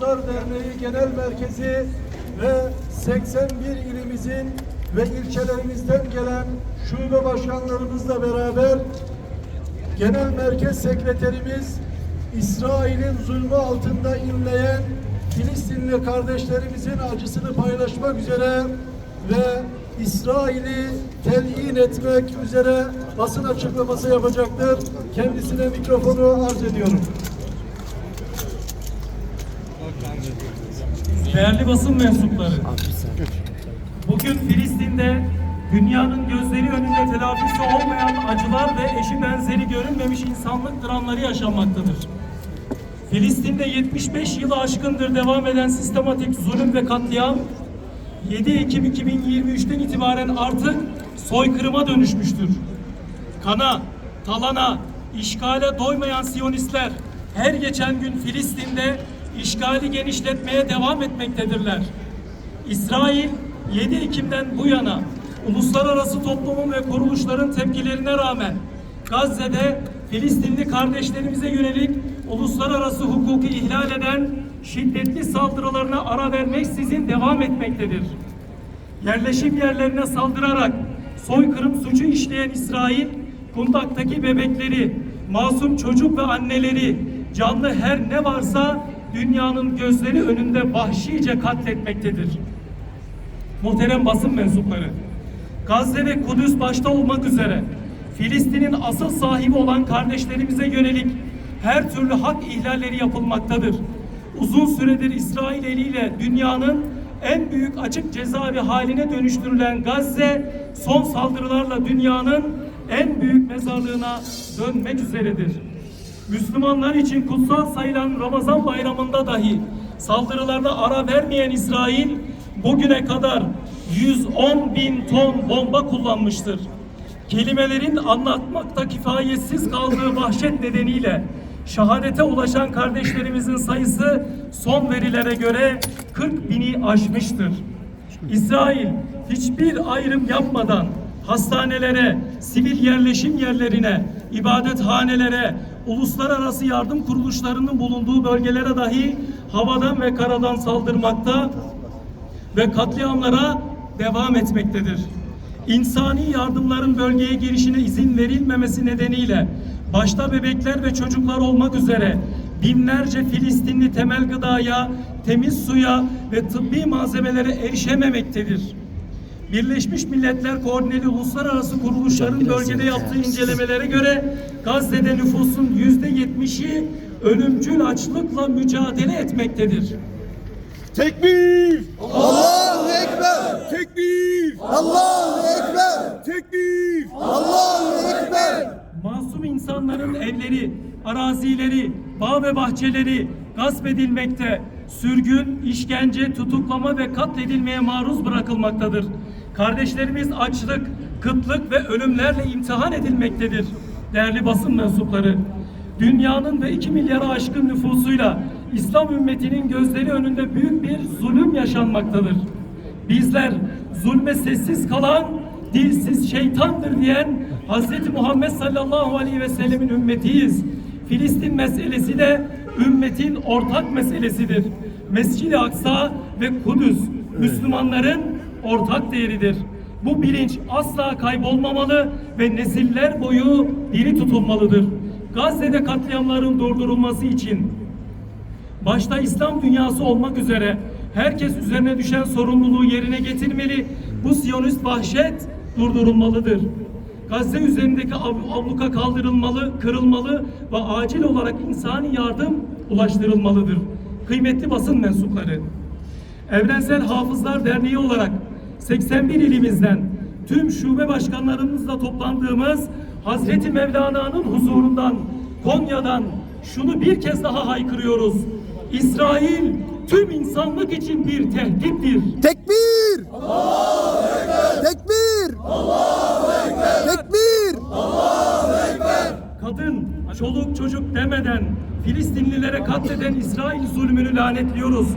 Derneği Genel Merkezi ve 81 ilimizin ve ilçelerimizden gelen şube başkanlarımızla beraber Genel Merkez Sekreterimiz İsrail'in zulmü altında inleyen Filistinli kardeşlerimizin acısını paylaşmak üzere ve İsrail'i telyin etmek üzere basın açıklaması yapacaktır. Kendisine mikrofonu arz ediyorum. Değerli basın mensupları, bugün Filistin'de dünyanın gözleri önünde telafisi olmayan acılar ve eşi benzeri görünmemiş insanlık dramları yaşanmaktadır. Filistin'de 75 yılı aşkındır devam eden sistematik zulüm ve katliam 7 Ekim 2023'ten itibaren artık soykırıma dönüşmüştür. Kana, talana, işgale doymayan Siyonistler her geçen gün Filistin'de işgali genişletmeye devam etmektedirler. İsrail 7 Ekim'den bu yana uluslararası toplumun ve kuruluşların tepkilerine rağmen Gazze'de Filistinli kardeşlerimize yönelik uluslararası hukuku ihlal eden şiddetli saldırılarına ara vermeksizin devam etmektedir yerleşim yerlerine saldırarak soykırım suçu işleyen İsrail, kundaktaki bebekleri, masum çocuk ve anneleri, canlı her ne varsa dünyanın gözleri önünde vahşice katletmektedir. Muhterem basın mensupları, Gazze ve Kudüs başta olmak üzere Filistin'in asıl sahibi olan kardeşlerimize yönelik her türlü hak ihlalleri yapılmaktadır. Uzun süredir İsrail eliyle dünyanın en büyük açık cezaevi haline dönüştürülen Gazze son saldırılarla dünyanın en büyük mezarlığına dönmek üzeredir. Müslümanlar için kutsal sayılan Ramazan bayramında dahi saldırılarına ara vermeyen İsrail bugüne kadar 110 bin ton bomba kullanmıştır. Kelimelerin anlatmakta kifayetsiz kaldığı vahşet nedeniyle şehadete ulaşan kardeşlerimizin sayısı son verilere göre 40 bini aşmıştır. İsrail hiçbir ayrım yapmadan hastanelere, sivil yerleşim yerlerine, ibadethanelere, uluslararası yardım kuruluşlarının bulunduğu bölgelere dahi havadan ve karadan saldırmakta ve katliamlara devam etmektedir. İnsani yardımların bölgeye girişine izin verilmemesi nedeniyle başta bebekler ve çocuklar olmak üzere binlerce Filistinli temel gıdaya, temiz suya ve tıbbi malzemelere erişememektedir. Birleşmiş Milletler Koordineli Uluslararası Kuruluşların bölgede yaptığı incelemelere göre Gazze'de nüfusun yüzde yetmişi ölümcül açlıkla mücadele etmektedir. Tekbir! Allahu Ekber! Tekbir! Allahu Ekber! Tekbir! Allahu Ekber! Masum insanların evleri, arazileri, bağ ve bahçeleri gasp edilmekte, sürgün, işkence, tutuklama ve katledilmeye maruz bırakılmaktadır. Kardeşlerimiz açlık, kıtlık ve ölümlerle imtihan edilmektedir. Değerli basın mensupları, dünyanın ve 2 milyara aşkın nüfusuyla İslam ümmetinin gözleri önünde büyük bir zulüm yaşanmaktadır. Bizler zulme sessiz kalan dilsiz şeytandır diyen Hz. Muhammed sallallahu aleyhi ve sellemin ümmetiyiz. Filistin meselesi de ümmetin ortak meselesidir. Mescid-i Aksa ve Kudüs Müslümanların ortak değeridir. Bu bilinç asla kaybolmamalı ve nesiller boyu diri tutulmalıdır. Gazze'de katliamların durdurulması için başta İslam dünyası olmak üzere herkes üzerine düşen sorumluluğu yerine getirmeli. Bu Siyonist vahşet durdurulmalıdır. Gazze üzerindeki ab- abluka kaldırılmalı, kırılmalı ve acil olarak insani yardım ulaştırılmalıdır. Kıymetli basın mensupları, Evrensel Hafızlar Derneği olarak 81 ilimizden tüm şube başkanlarımızla toplandığımız Hazreti Mevlana'nın huzurundan Konya'dan şunu bir kez daha haykırıyoruz. İsrail tüm insanlık için bir tehdittir. Tekbir! Allahu Ekber! Tekbir! Allahu Ekber! Tekbir! Kadın, çoluk çocuk demeden Filistinlilere katleden İsrail zulmünü lanetliyoruz.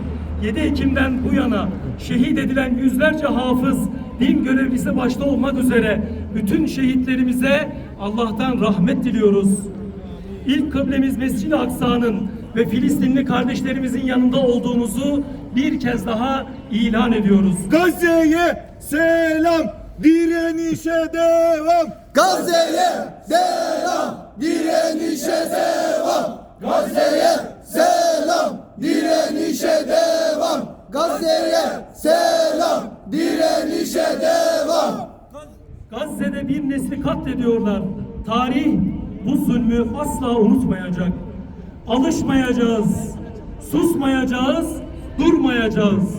7 Ekim'den bu yana şehit edilen yüzlerce hafız, din görevlisi başta olmak üzere bütün şehitlerimize Allah'tan rahmet diliyoruz. İlk kıblemiz Mescid-i Aksa'nın ve ve Filistinli kardeşlerimizin yanında olduğumuzu bir kez daha ilan ediyoruz. Gazze'ye selam, direnişe devam. Gazze'ye selam, direnişe devam. Gazze'ye selam, direnişe devam. Gazze'ye selam, direnişe devam. Gazze'de bir nesli katlediyorlar. Tarih bu zulmü asla unutmayacak. Alışmayacağız, susmayacağız, durmayacağız.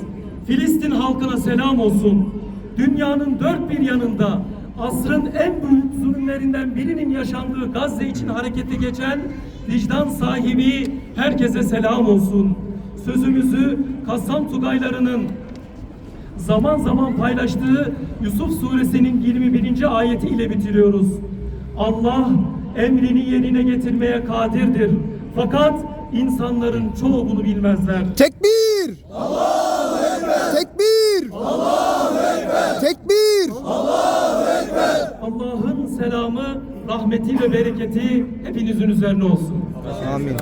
Filistin halkına selam olsun. Dünyanın dört bir yanında asrın en büyük zulümlerinden birinin yaşandığı Gazze için harekete geçen vicdan sahibi herkese selam olsun. Sözümüzü Kassam Tugaylarının zaman zaman paylaştığı Yusuf suresinin 21. ayeti ile bitiriyoruz. Allah emrini yerine getirmeye kadirdir. Fakat insanların çoğu bunu bilmezler. Tekbir! Allahu Ekber! Tekbir! Allahu Ekber! Tekbir! Selamı, rahmeti ve bereketi hepinizin üzerine olsun. Amin.